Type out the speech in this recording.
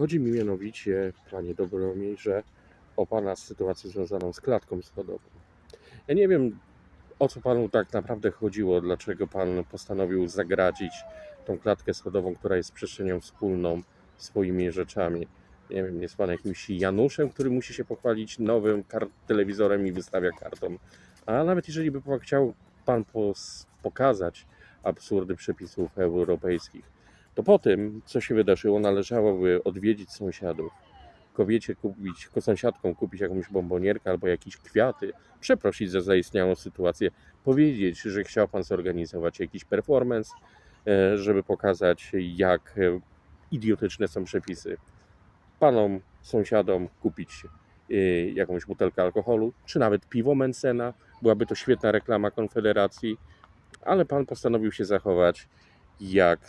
Chodzi mi mianowicie, panie Dobromierze, o pana sytuację związaną z klatką schodową. Ja nie wiem, o co panu tak naprawdę chodziło, dlaczego pan postanowił zagradzić tą klatkę schodową, która jest przestrzenią wspólną swoimi rzeczami. Nie wiem, jest pan jakimś Januszem, który musi się pochwalić nowym telewizorem i wystawia kartą. A nawet jeżeli by chciał pan pokazać absurdy przepisów europejskich, to po tym, co się wydarzyło, należałoby odwiedzić sąsiadów, kobiecie kupić, sąsiadkom kupić jakąś bombonierkę albo jakieś kwiaty, przeprosić za zaistniałą sytuację, powiedzieć, że chciał Pan zorganizować jakiś performance, e, żeby pokazać, jak e, idiotyczne są przepisy. Panom, sąsiadom kupić e, jakąś butelkę alkoholu, czy nawet piwo Mencena. Byłaby to świetna reklama Konfederacji, ale Pan postanowił się zachować jak